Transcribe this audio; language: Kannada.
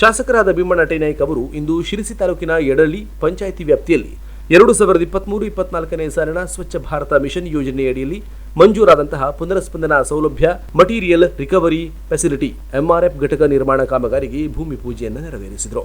ಶಾಸಕರಾದ ಭೀಮಣ್ಣ ಟೈನಾಯ್ಕ ಅವರು ಇಂದು ಶಿರಸಿ ತಾಲೂಕಿನ ಎಡಳ್ಳಿ ಪಂಚಾಯಿತಿ ವ್ಯಾಪ್ತಿಯಲ್ಲಿ ಎರಡು ಸಾವಿರದ ಇಪ್ಪತ್ಮೂರು ಇಪ್ಪತ್ನಾಲ್ಕನೇ ಸಾಲಿನ ಸ್ವಚ್ಛ ಭಾರತ ಮಿಷನ್ ಯೋಜನೆಯಡಿಯಲ್ಲಿ ಮಂಜೂರಾದಂತಹ ಪುನರ್ಸ್ಪಂದನಾ ಸೌಲಭ್ಯ, ಮಟೀರಿಯಲ್, ರಿಕವರಿ, ಫೆಸಿಲಿಟಿ, ಎಂಆರ್ಎಫ್ ಘಟಕ ನಿರ್ಮಾಣ ಕಾಮಗಾರಿಗೆ ಭೂಮಿ ಪೂಜೆಯನ್ನು ನೆರವೇರಿಸಿದರು.